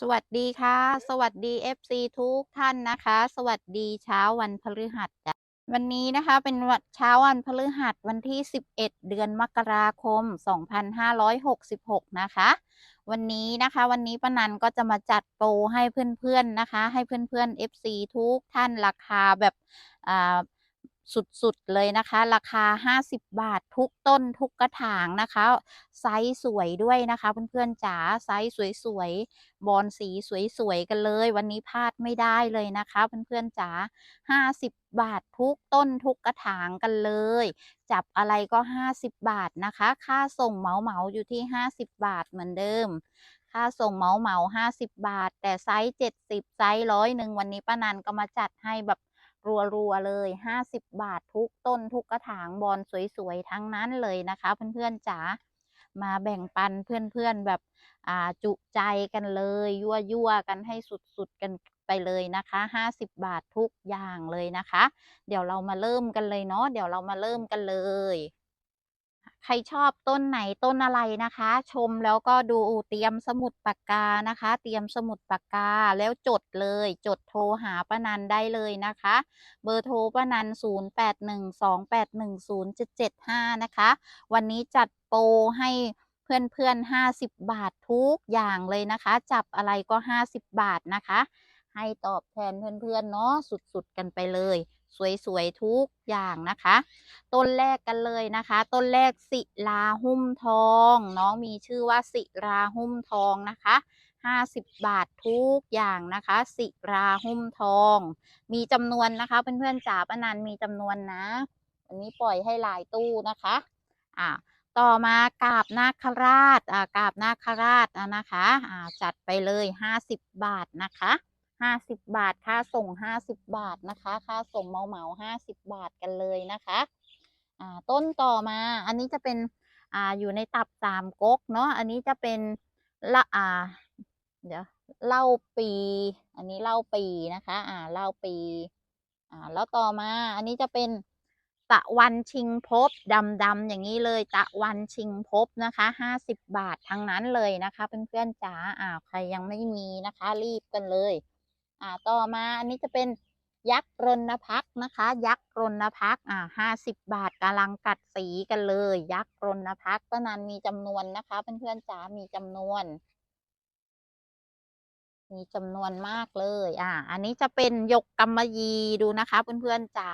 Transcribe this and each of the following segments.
สวัสดีค่ะ สวัสดี FC ทุกท่านนะคะ สวัสดีเช้าวันพฤหัสจ้ะวันนี้นะคะเป็นวันเช้าวันพฤหัสวันที่ 11 เดือนมกราคม 2566 นะคะ วันนี้นะคะ วันนี้ป้านันก็จะมาจัดโปรให้เพื่อนๆนะคะ ให้เพื่อนๆ FC ทุกท่านราคาแบบอ่า สุดๆเลยนะคะ ราคา 50 บาททุกต้นทุกกระถางนะคะ ไซส์สวยด้วยนะคะเพื่อนๆจ๋าไซส์สวยๆบอลสีสวยๆกันเลย วันนี้พลาดไม่ได้เลยนะคะเพื่อนๆจ๋า50 บาททุกต้นทุกกระถางกันเลย จับอะไรก็ 50 บาทนะคะ ค่าส่งเหมาเหมาๆอยู่ที่ 50 บาทเหมือนเดิมค่าส่งเหมาเหมา50 บาท แต่ไซส์70ไซส์ร้อยหนึ่งวันนี้ป้านันก็มาจัดให้แบบ รัวๆเลย 50 บาททุกต้นทุกกระถางบอลสวยๆ ทั้งนั้นเลยนะคะ เพื่อนๆจ๋ามาแบ่งปันเพื่อนๆแบบอ่าจุใจกันเลย ยั่วยั่วๆกันให้สุดๆกันไปเลยนะคะ 50 บาททุกอย่างเลยนะคะ เดี๋ยวเรามาเริ่มกันเลยเนาะเดี๋ยวเรามาเริ่มกันเลย ใครชอบต้นไหนต้นอะไรนะคะ ชมแล้วก็ดูเตรียมสมุดปากกานะคะ เตรียมสมุดปากกาแล้วจดเลย จดโทรหาป้านันได้เลยนะคะ เบอร์โทรป้านัน0812810775 นะคะ วันนี้จัดโปรให้เพื่อนๆ 50 บาททุกอย่างเลยนะคะ จับอะไรก็ 50 บาทนะคะ ให้ตอบแทนเพื่อนๆเนาะสุดๆกันไปเลย สวยๆ ทุกอย่างนะคะ ต้นแรกกันเลยนะคะ ต้นแรกศิลาหุ้มทอง น้องมีชื่อว่าศิลาหุ้มทองนะคะ50 บาททุกอย่างนะคะศิราหุ้มทอง มีจำนวนนะคะ เพื่อนๆจ๋าป้านันมีจำนวนนะอันนี้ปล่อยให้หลายตู้นะคะอ่าต่อมากาบนาคราชอ่ากาบนาคราชอะนะคะอ่าจัดไปเลย 50 บาทนะคะ 50บบาท ค่าส่ง50บบาทนะคะ ค่าส่งเหมาเหมา50บบาทกันเลยนะคะอ่าต้นต่อมาอันนี้จะเป็นอ่าอยู่ในตับสามก๊กเนาะอันนี้จะเป็นละอ่าเดี๋ยวเหล้าปี อันนี้เหล้าปีนะคะ อ่าเหล้าปีอ่าแล้วต่อมาอันนี้จะเป็นตะวันชิงภพดำๆอย่างนี้เลยตะวันชิงภพนะคะห้าสิบบาททั้งนั้นเลยนะคะเพื่อนๆจ๋าอ่าใครยังไม่มีนะคะ รีบกันเลย อ่าต่อมาอันนี้จะเป็นยักษ์รณพักษ์นะคะ ยักษ์รณพักษ์อ่าห้าสิบบาทกำลังกัดสีกันเลย ยักษ์รณพักษ์ป้านันมีจำนวนนะคะเพื่อนๆจ๋ามีจำนวน มีจำนวนมากเลย อ่า อันนี้จะเป็นยกกำมะยีดูนะคะเพื่อนๆจ๋า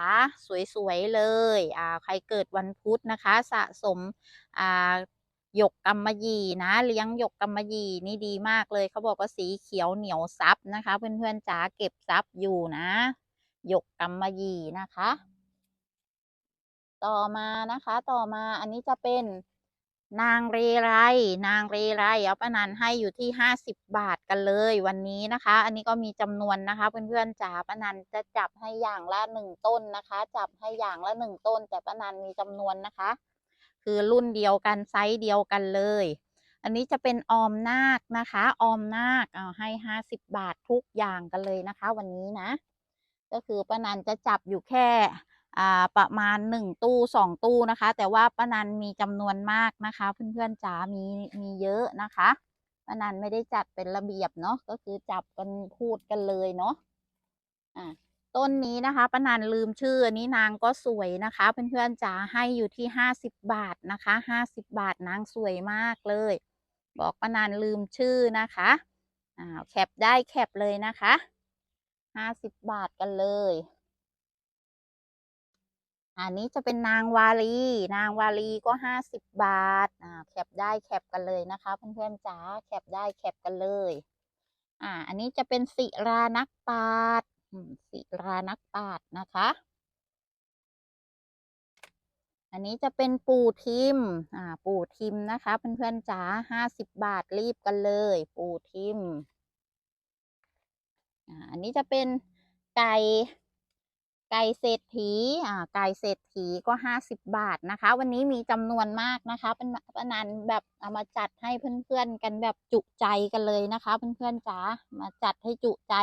สวยๆเลย อ่า ใครเกิดวันพุธนะคะ สะสมอ่า หยกกำมะหยี่นะ เลี้ยงหยกกำมะหยี่นี่ดีมากเลยเขาบอกว่าสีเขียวเหนียวซับนะคะ เพื่อนๆจ๋าเก็บซับอยู่นะหยกกำมะหยี่นะคะ ต่อมานะคะ ต่อมาอันนี้จะเป็นนางเรไร นางเรไรเอาป้านันให้อยู่ที่ห้าสิบบาทกันเลยวันนี้นะคะ อันนี้ก็มีจำนวนนะคะ เพื่อนๆจ๋าป้านันจะจับให้อย่างละหนึ่งต้นนะคะ จับให้อย่างละหนึ่งต้น แต่ป้านันมีจำนวนนะคะ คือรุ่นเดียวกันไซส์เดียวกันเลย อันนี้จะเป็นออมนาคนะคะ ออมนาคเอาให้ห้าสิบบาททุกอย่างกันเลยนะคะ วันนี้นะ ก็คือป้านันจะจับอยู่แค่อ่าประมาณหนึ่งตู้สองตู้นะคะ แต่ว่าป้านันมีจำนวนมากนะคะ เพื่อนๆจ๋ามีมีเยอะนะคะป้านันไม่ได้จัดเป็นระเบียบเนาะก็คือจับกันพูดกันเลยเนาะอ่า ต้นนี้นะคะป้านันลืมชื่ออันนี้นางก็สวยนะคะเพื่อนๆจ๋าให้อยู่ที่ห้าสิบบาทนะคะห้าสิบบาทนางสวยมากเลย บอกป้านันลืมชื่อนะคะอ่าแคปได้แคปเลยนะคะห้าสิบบาทกันเลย อันนี้จะเป็นนางวาลี นางวาลีก็ห้าสิบบาทอ่าแคปได้แคปกันเลยนะคะ เพื่อนๆจ๋าแคปได้แคปกันเลย อ่า อันนี้จะเป็นศิรานักปาชญ์อืม ศิรานักปราชญ์นะคะ อันนี้จะเป็นปูทิม อ่า ปูทิมนะคะเพื่อนๆจ๋าห้าสิบบาทรีบกันเลย ปูทิม อ่า อันนี้จะเป็นไก่ไก่เศรษฐี อ่า ไก่เศรษฐีก็ห้าสิบบาทนะคะ วันนี้มีจำนวนมากนะคะ เป็นป้านันแบบเอามาจัดให้เพื่อนๆกันแบบจุใจกันเลยนะคะ เพื่อนๆจ๋า มาจัดให้จุใจ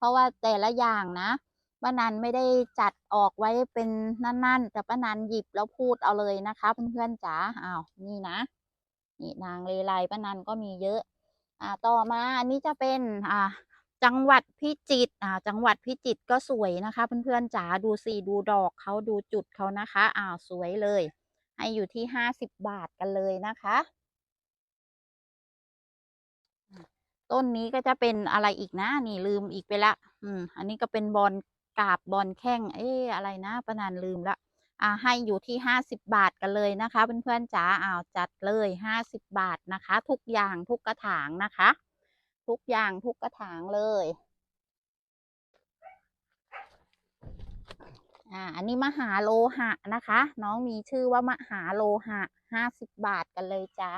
เพราะว่าแต่ละอย่างนะป้านันไม่ได้จัดออกไว้เป็นนั่น ๆ แต่ป้านันหยิบแล้วพูดเอาเลยนะคะเพื่อนๆจ๋าอ้าวนี่นะนี่นางเลไลป้านันก็มีเยอะ อ่าต่อมาอันนี้จะเป็นอ่าจังหวัดพิจิตรอ่าจังหวัดพิจิตรก็สวยนะคะ เพื่อนๆจ๋าดูสิดูดอกเขาดูจุดเขานะคะอ้าวสวยเลย ให้อยู่ที่ห้าสิบบาทกันเลยนะคะ ต้นนี้ก็จะเป็นอะไรอีกนะ นี่ลืมอีกไปละ อืม อันนี้ก็เป็นบอลกาบบอลแข้ง เอ๊ะอะไรนะประนานลืมละ อ่าให้อยู่ที่ห้าสิบบาทกันเลยนะคะเพื่อนๆจ๋าอ้าวจัดเลยห้าสิบบาทนะคะ ทุกอย่างทุกกระถางนะคะ ทุกอย่างทุกกระถางเลยอ่าอันนี้มหาโลหะนะคะ น้องมีชื่อว่ามหาโลหะห้าสิบบาทกันเลยจ้า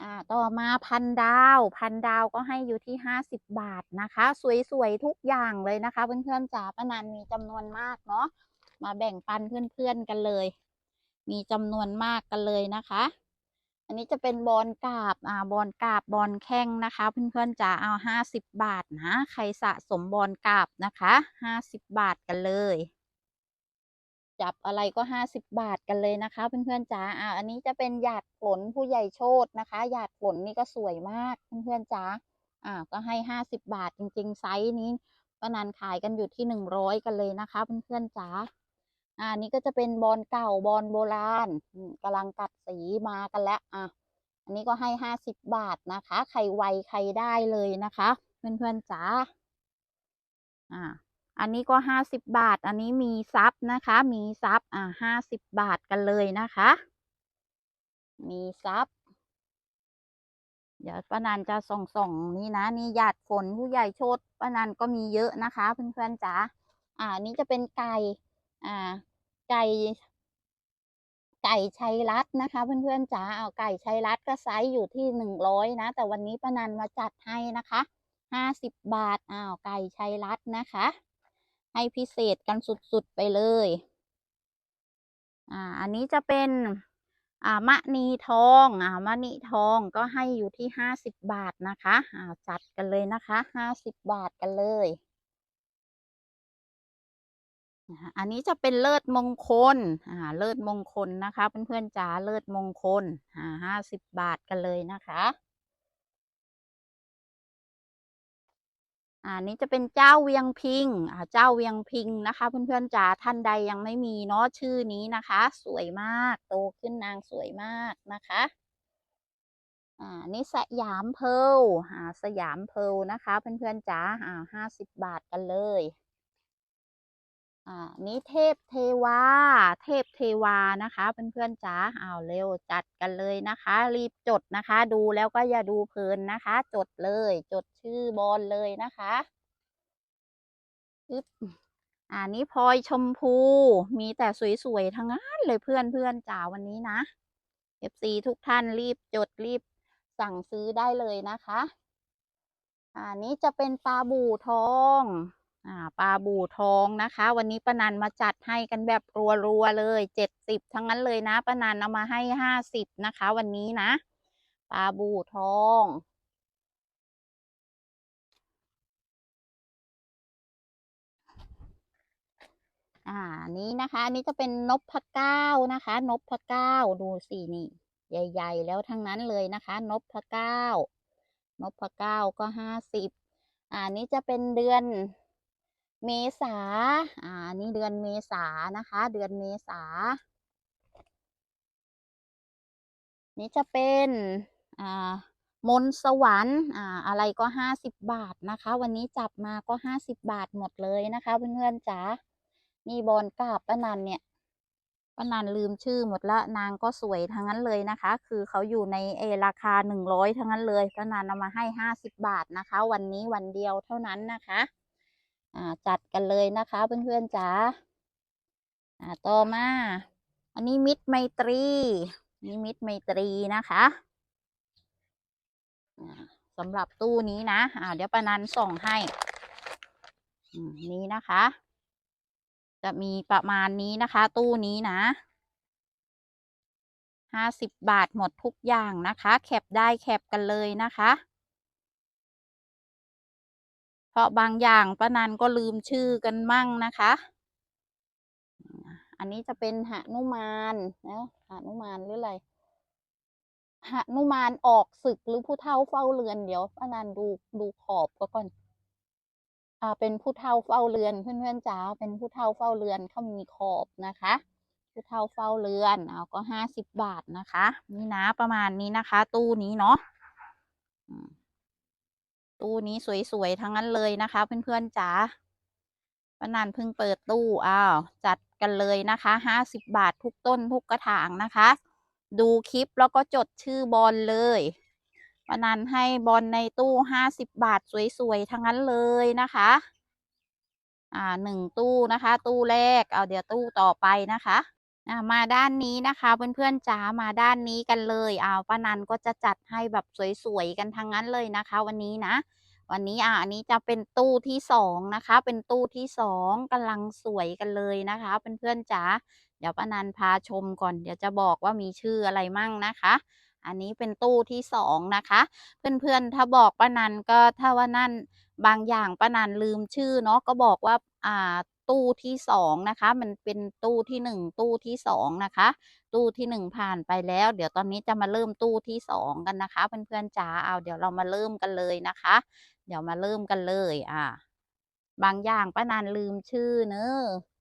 อ่าต่อมาพันดาวพันดาวก็ให้อยู่ที่ห้าสิบบาทนะคะ สวยๆทุกอย่างเลยนะคะ เพื่อนๆจ๋าป้านันมีจำนวนมากเนาะมาแบ่งปันเพื่อนๆกันเลย มีจำนวนมากกันเลยนะคะ อันนี้จะเป็นบอลกาบอ่าบอลกาบบอลแข้งนะคะ เพื่อนๆจ๋าเอาห้าสิบบาทนะ ใครสะสมบอลกาบนะคะห้าสิบบาทกันเลย จับอะไรก็ห้าสิบบาทกันเลยนะคะ เพื่อนๆจ๋าอ่าอันนี้จะเป็นหยาดฝนผู้ใหญ่โชตนะคะหยาดฝนนี่ก็สวยมากเพื่อนๆจ๋าอ่าก็ให้ห้าสิบบาทจริงๆไซส์นี้ป้านันขายกันอยู่ที่หนึ่งร้อยกันเลยนะคะเพื่อนๆจ๋าอ่านี่ก็จะเป็นบอลเก่าบอลโบราณอืมกำลังกัดสีมากันแล้วอะอันนี้ก็ให้ห้าสิบบาทนะคะ ใครไวใครได้เลยนะคะ เพื่อนๆจ๋าอ่า อันนี้ก็ห้าสิบบาท อันนี้มีซับนะคะ มีซับอ่าห้าสิบบาทกันเลยนะคะ มีซับเดี๋ยวป้านันจะส่องส่องนี่นะ นี่หยาดฝนผู้ใหญ่โชดป้านันก็มีเยอะนะคะ เพื่อนๆจ๋าอ่านี่จะเป็นไก่อ่า ไก่ไก่ชัยรัตน์นะคะ เพื่อนๆจ๋าเอาไก่ชัยรัตน์ก็ไซส์อยู่ที่หนึ่งร้อยนะ แต่วันนี้ป้านันมาจัดให้นะคะห้าสิบบาทอ้าวไก่ชัยรัตน์นะคะ ให้พิเศษกันสุดๆไปเลย อ่า อันนี้จะเป็น อ่ามะนีทอง อ่ามะนีทองก็ให้อยู่ที่ห้าสิบบาทนะคะ อ่า จัดกันเลยนะคะห้าสิบบาทกันเลยอันนี้จะเป็นเลิศมงคล อ่า เลิศมงคลนะคะ เพื่อนๆจ๋า เลิศมงคล อ่าห้าสิบบาทกันเลยนะคะ อันนี้จะเป็นเจ้าเวียงพิงอ่าเจ้าเวียงพิงนะคะ เพื่อนๆจ๋าท่านใดยังไม่มีเนาะชื่อนี้นะคะ สวยมากโตขึ้นนางสวยมากนะคะอ่านี่สยามเพร์ลอ่าสยามเพร์ลนะคะ เพื่อนๆจ๋าอ่าห้าสิบบาทกันเลย อ่านี้เทพเทวา เทพเทวานะคะ เพื่อนๆจ๋าเอาเร็วจัดกันเลยนะคะ รีบจดนะคะ ดูแล้วก็อย่าดูเพลินนะคะ จดเลย จดชื่อบอลเลยนะคะปึ๊บอ่านี้พลอยชมพูมีแต่สวยๆทั้งนั้นเลยเพื่อนๆจ๋าวันนี้นะ FC ทุกท่านรีบจดรีบสั่งซื้อได้เลยนะคะอ่านี้จะเป็นปลาบู่ทอง ปลาบู่ทองนะคะ วันนี้ป้านันมาจัดให้กันแบบรัวๆเลยเจ็ดสิบทั้งนั้นเลยนะป้านันเอามาให้ห้าสิบนะคะ วันนี้นะปลาบู่ทองอ่านี้นะคะอันนี้จะเป็นนบพเก้านะคะ นบพเก้าดูสินี่ ใหญ่ ๆ แล้วทั้งนั้นเลยนะคะ นบพเก้านบพเก้าก็ห้าสิบอ่านี้จะเป็นเดือน เมษาอ่า นี่เดือนเมษานะคะ เดือนเมษา นี่จะเป็นอ่ามนต์สวรรค์อ่าอะไรก็ห้าสิบบาทนะคะ วันนี้จับมาก็ห้าสิบบาทหมดเลยนะคะ เพื่อนๆจ๋านี่บอลกาบป้านันเนี่ยป้านันลืมชื่อหมดละนางก็สวยทั้งนั้นเลยนะคะ คือเขาอยู่ในเอราคาหนึ่งร้อยทั้งนั้นเลยป้านันเอามาให้ห้าสิบบาทนะคะ วันนี้วันเดียวเท่านั้นนะคะ จัดกันเลยนะคะเพื่อนๆจ๋าอ่าต่อมา อันนี้มิตรไมตรีนี่มิตรไมตรีนะคะสำหรับตู้นี้นะอ่าเดี๋ยวปานันส่งให้นี้นะคะ จะมีประมาณนี้นะคะ ตู้นี้นะห้าสิบบาทหมดทุกอย่างนะคะ แคปได้แคปกันเลยนะคะ ราะบางอย่างป้านันก็ลืมชื่อกันมั่งนะคะ อันนี้จะเป็นหนุมานนะหนุมานหรืออะไรหนุมานออกศึกหรือผู้เฒ่าเฝ้าเรือนเดี๋ยวป้านันดูดูขอบก็ก่อน อ่า เป็นผู้เฒ่าเฝ้าเรือนเพื่อนๆจ๋าเป็นผู้เฒ่าเฝ้าเรือนเขามีขอบนะคะผู้เฒ่าเฝ้าเรือนเอาก็ห้าสิบบาทนะคะ นี่นะประมาณนี้นะคะ ตู้นี้เนาะ ตู้นี้สวยๆทั้งนั้นเลยนะคะ เพื่อนๆจ๋าป้านันเพิ่งเปิดตู้อ้าวจัดกันเลยนะคะห้าสิบบาททุกต้นทุกกระถางนะคะ ดูคลิปแล้วก็จดชื่อบอลเลยป้านันให้บอลในตู้ห้าสิบบาทสวยๆทั้งนั้นเลยนะคะ อ่าหนึ่งตู้นะคะ ตู้แรกเอาเดี๋ยวตู้ต่อไปนะคะ มาด้านนี้นะคะเพื่อนๆจ๋ามาด้านนี้กันเลยเอาป้านันก็จะจัดให้แบบสวยๆกันทั้งนั้นเลยนะคะ วันนี้นะ วันนี้อ่าอันนี้จะเป็นตู้ที่สองนะคะ เป็นตู้ที่สองกำลังสวยกันเลยนะคะเพื่อนๆจ๋าเดี๋ยวป้านันพาชมก่อน เดี๋ยวจะบอกว่ามีชื่ออะไรมั่งนะคะอันนี้เป็นตู้ที่สองนะคะ เพื่อนๆ ถ้าบอกป้านันก็ถ้าว่านั่นบางอย่างป้านันลืมชื่อเนาะก็บอกว่าอ่า ตู้ที่สองนะคะ มันเป็นตู้ที่หนึ่งตู้ที่สองนะคะ ตู้ที่หนึ่งผ่านไปแล้ว เดี๋ยวตอนนี้จะมาเริ่มตู้ที่สองกันนะคะ เพื่อนๆจ๋าเอาเดี๋ยวเรามาเริ่มกันเลยนะคะ เดี๋ยวมาเริ่มกันเลย อ่า บางอย่างป้านันลืมชื่อเนอะอ่า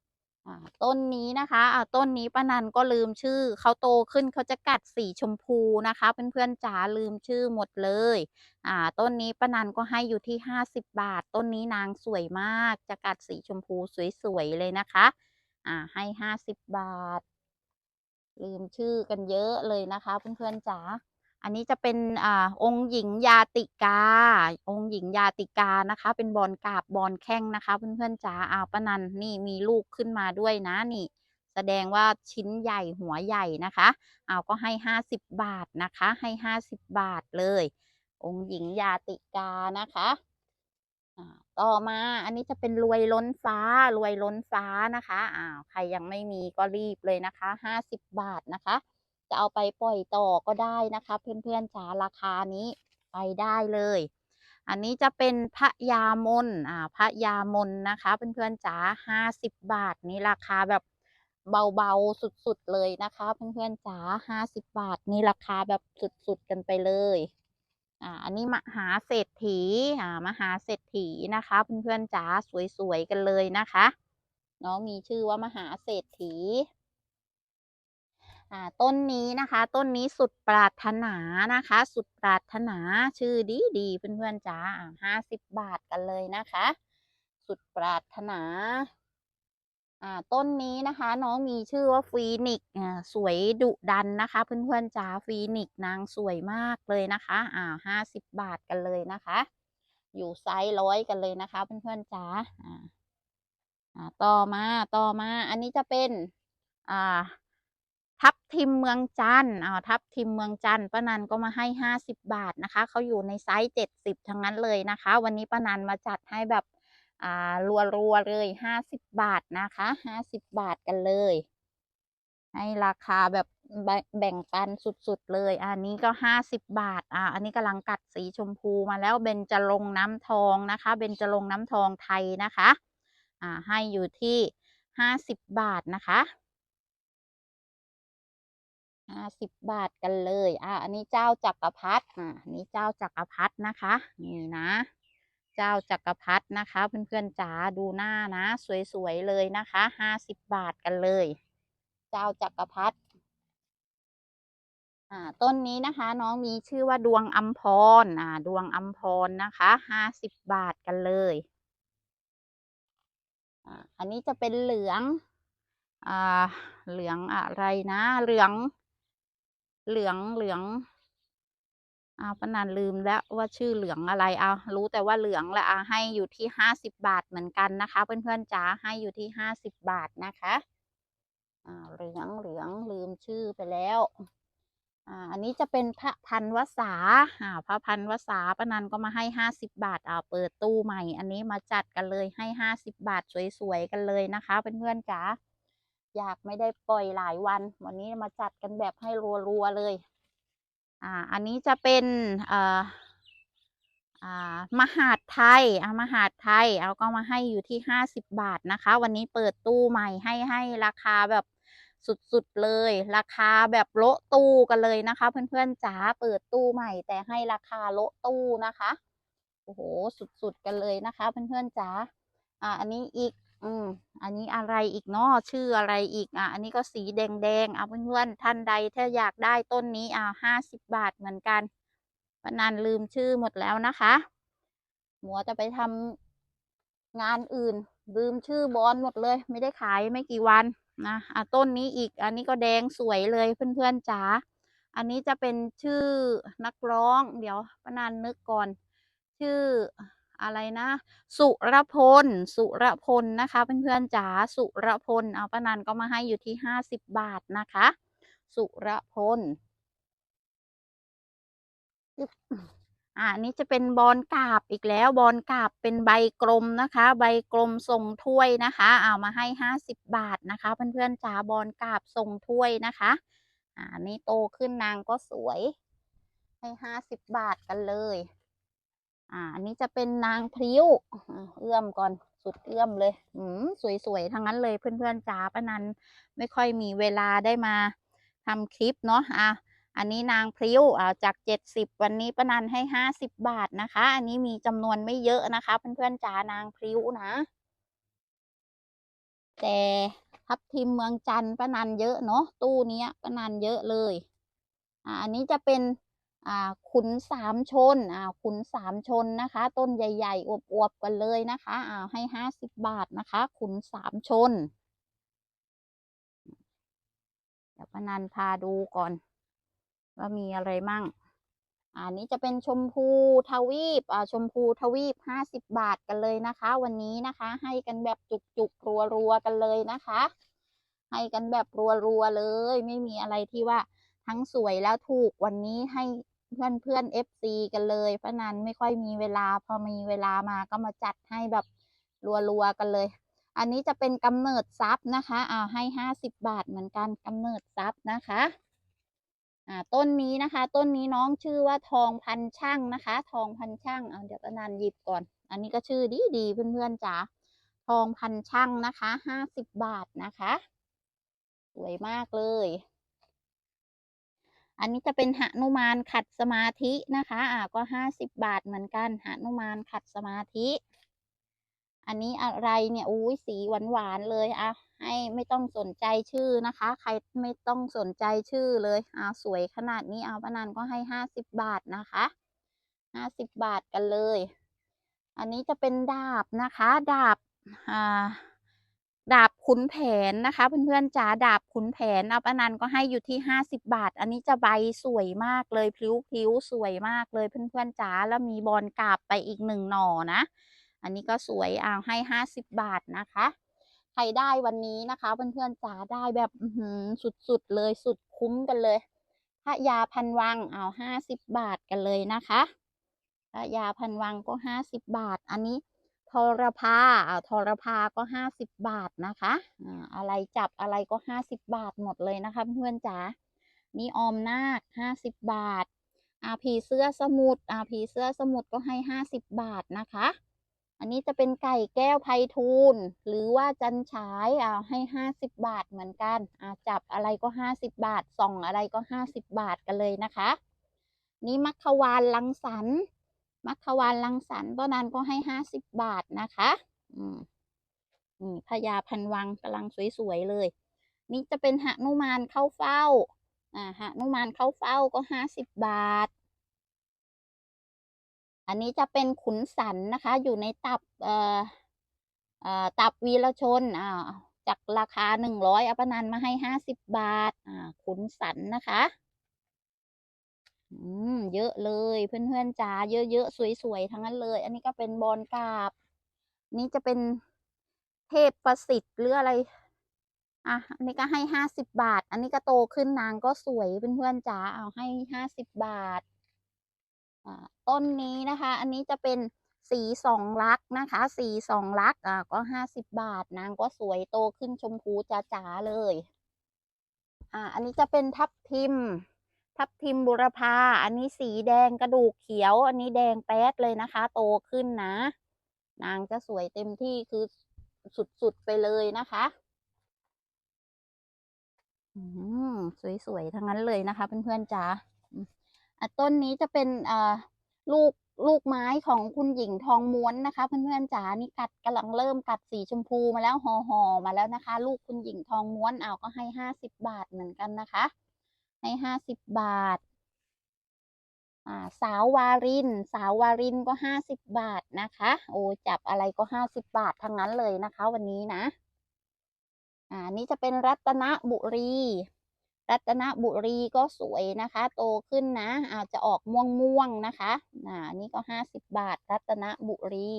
ต้นนี้นะคะอ่าต้นนี้ป้านันก็ลืมชื่อ เขาโตขึ้นเขาจะกัดสีชมพูนะคะ เพื่อนๆจ๋าลืมชื่อหมดเลย อ่า ต้นนี้ป้านันก็ให้อยู่ที่ห้าสิบบาท ต้นนี้นางสวยมาก จะกัดสีชมพูสวยๆเลยนะคะ อ่า ให้ห้าสิบบาท ลืมชื่อกันเยอะเลยนะคะ เพื่อนๆจ๋า อันนี้จะเป็นอองค์หญิงยาติกา องค์หญิงยาติกานะคะ เป็นบอลกาบบอลแข้งนะคะ เพื่อนๆจ๋าอ้าวปนันนี่มีลูกขึ้นมาด้วยนะนี่ แสดงว่าชิ้นใหญ่หัวใหญ่นะคะเอาก็ให้ห้าสิบบาทนะคะ ให้ห้าสิบบาทเลย องค์หญิงยาติกานะคะต่อมาอันนี้จะเป็นรวยล้นฟ้ารวยล้นฟ้านะคะอ้าวใครยังไม่มีก็รีบเลยนะคะห้าสิบบาทนะคะ จะเอาไปปล่อยต่อก็ได้นะคะ เพื่อนๆจ๋าราคานี้ไปได้เลย อันนี้จะเป็นพระยามนอ่าพระยามนนะคะเพื่อนๆจ๋าห้าสิบบาทนี่ราคาแบบเบาๆสุดๆเลยนะคะ เพื่อนๆจ๋าห้าสิบบาทนี่ราคาแบบสุดๆกันไปเลยอ่าอันนี้มหาเศรษฐีอ่ามหาเศรษฐีนะคะ เพื่อนๆจ๋าสวยๆกันเลยนะคะ น้องมีชื่อว่ามหาเศรษฐี อ่าต้นนี้นะคะ ต้นนี้สุดปรารถนานะคะ สุดปรารถนาชื่อดีดีเพื่อนๆจ้าห้าสิบบาทกันเลยนะคะ สุดปรารถนาอ่าต้นนี้นะคะ น้องมีชื่อว่าฟีนิกอ่าสวยดุดันนะคะ เพื่อนๆจ้าฟีนิกนางสวยมากเลยนะคะอ่าห้าสิบบาทกันเลยนะคะ อยู่ไซส์ร้อยกันเลยนะคะ เพื่อนๆจ้าอ่าอ่าต่อมาต่อมา อันนี้จะเป็นอ่า ทับทิมเมืองจันทร์อ่าทับทิมเมืองจันทร์ป้านันก็มาให้ห้าสิบบาทนะคะ เขาอยู่ในไซส์เจ็ดสิบทั้งนั้นเลยนะคะ วันนี้ป้านันมาจัดให้แบบอ่ารัวๆเลยห้าสิบบาทนะคะห้าสิบบาทกันเลย ให้ราคาแบบแบ่งปันสุดๆเลย อันนี้ก็ห้าสิบบาท อ่า อันนี้กำลังกัดสีชมพูมาแล้วเบญจรงน้ำทองนะคะ เบญจรงน้ำทองไทยนะคะ อ่า ให้อยู่ที่ห้าสิบบาทนะคะ ห้าสิบบาทกันเลย อ่าอันนี้เจ้าจักรพรรดิอ่าอันนี้เจ้าจักรพรรดินะคะ นี่นะ เจ้าจักรพรรดินะคะ เพื่อนๆจ๋าดูหน้านะ สวยๆเลยนะคะห้าสิบบาทกันเลย เจ้าจักรพรรดิอ่า ต้นนี้นะคะ น้องมีชื่อว่าดวงอัมพร อ่า ดวงอัมพรนะคะห้าสิบบาทกันเลยอ่าอันนี้จะเป็นเหลือง อ่า เหลืองอะไรนะ เหลือง เหลืองเหลืองเอ้าปนันลืมแล้วว่าชื่อเหลืองอะไรเอารู้แต่ว่าเหลืองและอาให้อยู่ที่ห้าสิบบาทเหมือนกันนะคะเพื่อนๆจ๋าให้อยู่ที่ห้าสิบบาทนะคะอ่าเหลืองเหลืองลืมชื่อไปแล้วอ่าอันนี้จะเป็นพระพันวษาอ่าพระพันวษาปนันก็มาให้ห้าสิบบาทเอาเปิดตู้ใหม่ อันนี้มาจัดกันเลยให้ห้าสิบบาทสวยๆกันเลยนะคะเพื่อนๆจ๋า อยากไม่ได้ปล่อยหลายวัน วันนี้มาจัดกันแบบให้รัวๆเลย อ่า อันนี้จะเป็นอ่ออ่ามหาดไทยอ่ามหาดไทย เอาก็มาให้อยู่ที่ห้าสิบบาทนะคะ วันนี้เปิดตู้ใหม่ให้ให้ราคาแบบสุดๆเลย ราคาแบบโละตู้กันเลยนะคะ เพื่อนๆจ๋าเปิดตู้ใหม่ แต่ให้ราคาโละตู้นะคะโอ้โหสุดๆกันเลยนะคะ เพื่อนๆจ๋าอ่าอันนี้อีก อืมอันนี้อะไรอีกเนาะชื่ออะไรอีกอะ อันนี้ก็สีแดงๆอะเพื่อนๆท่านใดถ้าอยากได้ต้นนี้อ่าห้าสิบบาทเหมือนกันปนันลืมชื่อหมดแล้วนะคะหมัวจะไปทำงานอื่น ลืมชื่อบอลหมดเลย ไม่ได้ขายไม่กี่วันนะอะต้นนี้อีก อันนี้ก็แดงสวยเลยเพื่อนๆจ๋าอันนี้จะเป็นชื่อนักร้อง เดี๋ยวปนันนึกก่อน ชื่อ อะไรนะ สุรพล สุรพลนะคะเพื่อนๆจ๋าสุรพลเอาป้านันก็มาให้อยู่ที่ห้าสิบบาทนะคะ สุรพลอ่าอันนี้จะเป็นบอลกาบอีกแล้วบอลกาบเป็นใบกลมนะคะ ใบกลมทรงถ้วยนะคะเอามาให้ห้าสิบบาทนะคะเพื่อนๆจ๋าบอลกาบทรงถ้วยนะคะอ่านี่โตขึ้นนางก็สวยให้ห้าสิบบาทกันเลย อ่า อันนี้จะเป็นนางพริ้ว เอื้อมก่อน สุดเอื้อมเลย อืมสวยๆ ทั้งนั้นเลยเพื่อนๆจ๋าป้านันไม่ค่อยมีเวลาได้มาทำคลิปเนาะ อะ อันนี้นางพริ้ว อ่า จากเจ็ดสิบวันนี้ป้านันให้ห้าสิบบาทนะคะ อันนี้มีจำนวนไม่เยอะนะคะเพื่อนๆจ๋านางพริ้วนะ แต่ทับทิมเมืองจันทร์ป้านันเยอะเนาะ ตู้เนี้ยป้านันเยอะเลย อ่า อันนี้จะเป็น ขุนสามชนขุนสามชนนะคะ ต้นใหญ่ๆ อวบๆ กันเลยนะคะอ่าให้ห้าสิบบาทนะคะ ขุนสามชน เดี๋ยวปนันพาดูก่อน ว่ามีอะไรมั่งอ่านี้จะเป็นชมพูทวีปชมพูทวีปห้าสิบบาทกันเลยนะคะ วันนี้นะคะ ให้กันแบบจุกๆ รัวๆ กันเลยนะคะ ให้กันแบบรัวๆ เลย ไม่มีอะไรที่ว่าทั้งสวยแล้วถูกวันนี้ให้ เพื่อนเพื่อนเอฟซีกันเลยเพราะนั้นไม่ค่อยมีเวลา พอมีเวลามาก็มาจัดให้แบบรัวๆกันเลย อันนี้จะเป็นกำเนิดซับนะคะอ่าให้ห้าสิบบาทเหมือนกันกำเนิดซับนะคะอ่าต้นนี้นะคะ ต้นนี้น้องชื่อว่าทองพันช่างนะคะ ทองพันช่างเอาเดี๋ยวปนันหยิบก่อน อันนี้ก็ชื่อดีดีเพื่อนๆจ๋าทองพันช่างนะคะห้าสิบบาทนะคะ สวยมากเลย อันนี้จะเป็นหนุมานขัดสมาธินะคะอ่าก็ห้าสิบบาทเหมือนกันหนุมานขัดสมาธิ อันนี้อะไรเนี่ยอุ้ยสีหวานหวานๆเลยอะให้ไม่ต้องสนใจชื่อนะคะ ใครไม่ต้องสนใจชื่อเลยอ่าสวยขนาดนี้เอาปนันก็ให้ห้าสิบบาทนะคะห้าสิบบาทกันเลย อันนี้จะเป็นดาบนะคะ ดาบอ่า ดาบขุนแผนนะคะ เพื่อนๆจ๋าดาบขุนแผนเอาปนันก็ให้อยู่ที่ห้าสิบบาท อันนี้จะใบสวยมากเลยพลิ้วๆสวยมากเลยเพื่อนๆจ๋าแล้วมีบอลกาบไปอีกหนึ่งหน่อนะ อันนี้ก็สวยเอาให้ห้าสิบบาทนะคะ ใครได้วันนี้นะคะเพื่อนๆจ๋าได้แบบสุดๆเลยสุดคุ้มกันเลยพระยาพันวังเอาห้าสิบบาทกันเลยนะคะพระยาพันวังก็ห้าสิบบาทอันนี้ ทรพาเอาทรพาก็ห้าสิบบาทนะคะอ่าอะไรจับอะไรก็ห้าสิบบาทหมดเลยนะคะเพื่อนจ๋านี่ออมนาคห้าสิบบาทอาผีเสื้อสมุทรอาผีเสื้อสมุทรก็ให้ห้าสิบบาทนะคะ อันนี้จะเป็นไก่แก้วไพฑูรย์หรือว่าจันฉายอ่าให้ห้าสิบบาทเหมือนกันอ่าจับอะไรก็ห้าสิบบาทส่องอะไรก็ห้าสิบบาทกันเลยนะคะ นี่มัคควานลังสรรค์ มัคควานลังสรรค์ต้นนั้นก็ให้ห้าสิบบาทนะคะอืมนี่พญาพันวังกำลังสวยๆเลย นี่จะเป็นหนุมานเข้าเฝ้า อ่าหนุมานเข้าเฝ้าก็ห้าสิบบาท อันนี้จะเป็นขุนสันนะคะ อยู่ในตับเอ่อเอ่อตับวีรชนอ่าจากราคาหนึ่งร้อยอปนันมาให้ห้าสิบบาท อ่าขุนสันนะคะ อืมเยอะเลยเพื่อนๆจ๋าเยอะๆสวยๆทั้งนั้นเลย อันนี้ก็เป็นบอลกาบ นี่จะเป็นเทพประสิทธิ์หรืออะไร อะ อันนี้ก็ให้ห้าสิบบาท อันนี้ก็โตขึ้นนางก็สวยเพื่อนๆจ๋าเอาให้ห้าสิบบาท อ่า ต้นนี้นะคะ อันนี้จะเป็นสีสองลักษณ์นะคะ สีสองลักษณ์อ่า ก็ห้าสิบบาท นางก็สวยโตขึ้นชมพูจ๋าๆเลย อ่า อันนี้จะเป็นทับทิม ทับทิมบุรพา อันนี้สีแดงกระดูกเขียว อันนี้แดงแป๊ดเลยนะคะ โตขึ้นนะ นางจะสวยเต็มที่คือสุดๆไปเลยนะคะอืมสวยๆทั้งนั้นเลยนะคะเพื่อนๆจ๋าอืมอะต้นนี้จะเป็นลูกลูกไม้ของคุณหญิงทองม้วนนะคะ เพื่อนๆจ๋านี่กัดกำลังเริ่มกัดสีชมพูมาแล้วห่อห่อมาแล้วนะคะ ลูกคุณหญิงทองม้วนเอาก็ให้ห้าสิบบาทเหมือนกันนะคะ ให้ห้าสิบบาท อ่า สาววาริน สาววารินก็ห้าสิบบาทนะคะ โอ้จับอะไรก็ห้าสิบบาททั้งนั้นเลยนะคะ วันนี้นะ อ่า นี่จะเป็นรัตนบุรี รัตนบุรีก็สวยนะคะ โตขึ้นนะอาจจะออกม่วงม่วงนะคะ อ่า นี่ก็ห้าสิบบาท รัตนบุรี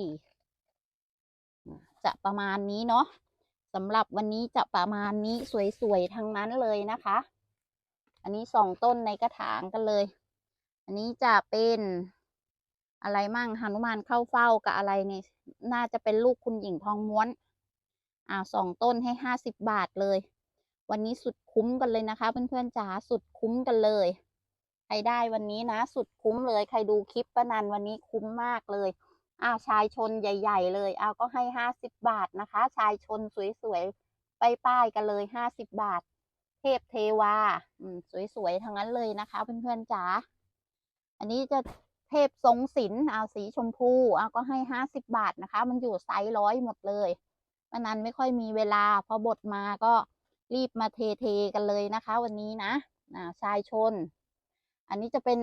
จะประมาณนี้เนาะสำหรับวันนี้จะประมาณนี้สวยๆทั้งนั้นเลยนะคะ อันนี้สองต้นในกระถางกันเลย อันนี้จะเป็นอะไรมั่งหนุมานเข้าเฝ้ากับอะไรเนี่ยน่าจะเป็นลูกคุณหญิงทองม้วน อ่าสองต้นให้ห้าสิบบาทเลย วันนี้สุดคุ้มกันเลยนะคะเพื่อนๆจ๋าสุดคุ้มกันเลยใครได้วันนี้นะ สุดคุ้มเลย ใครดูคลิปป้านันวันนี้คุ้มมากเลยอ้าวชายชนใหญ่ ๆ เลยอ้าวก็ให้ห้าสิบบาทนะคะ ชายชนสวยๆป้ายๆกันเลยห้าสิบบาท เทพเทวาอืสวยๆทั้งนั้นเลยนะคะ เพื่อนๆจ๋าอันนี้จะเทพทรงศิลป์เอาสีชมพูเอาก็ให้ห้าสิบบาทนะคะ มันอยู่ไซส์ร้อยหมดเลยวันนั้นไม่ค่อยมีเวลาพอบทมาก็รีบมาเทเทๆกันเลยนะคะ วันนี้นะอ่าชายชน อันนี้จะเป็น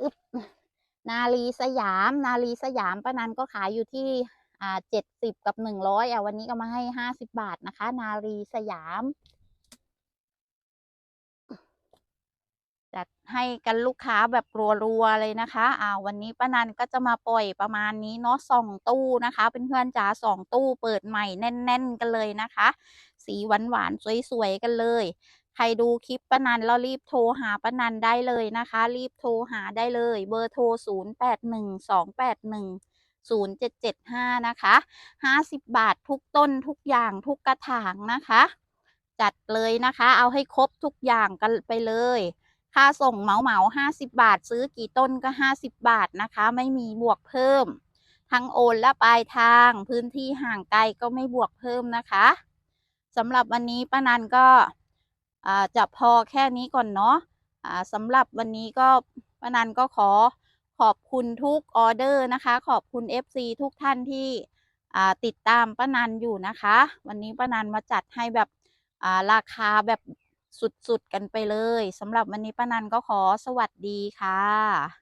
อึบนาลีสยาม นาลีสยามป้านันก็ขายอยู่ที่อ่าเจ็ดสิบกับหนึ่งร้อยอะวันนี้ก็มาให้ห้าสิบบาทนะคะ นาลีสยาม จัด ให้กันลูกค้าแบบรัวๆเลยนะคะอ่าวันนี้ป้านันก็จะมาปล่อยประมาณนี้เนาะสองตู้นะคะเเพื่อนๆจ๋าสองตู้เปิดใหม่แน่น ๆ กันเลยนะคะ สีหวานๆสวยๆกันเลยใครดูคลิปป้านันแล้วรีบโทรหาป้านันได้เลยนะคะ รีบโทรหาได้เลย เบอร์โทร 0 8 1 2 8 1 0 7 7 5 นะคะ 50 บาททุกต้นทุกอย่างทุกกระถางนะคะ จัดเลยนะคะ เอาให้ครบทุกอย่างกันไปเลย ค่าส่งเหมาเหมาห้าสิบาท ซื้อกี่ต้นก็ห้าสิบบาทนะคะ ไม่มีบวกเพิ่ม ทั้งโอนและปลายทางพื้นที่ห่างไกลก็ไม่บวกเพิ่มนะคะสำหรับวันนี้ป้านันก็จะพอแค่นี้ก่อนเนาะสำหรับวันนี้ก็ป้านันก็ขอขอบคุณทุกออเดอร์นะคะ ขอบคุณ FC ทุกท่านที่ติดตามป้านันอยู่นะคะ วันนี้ป้านันมาจัดให้แบบราคาแบบ สุดๆกันไปเลยสำหรับวันนี้ป้านันก็ขอสวัสดีค่ะ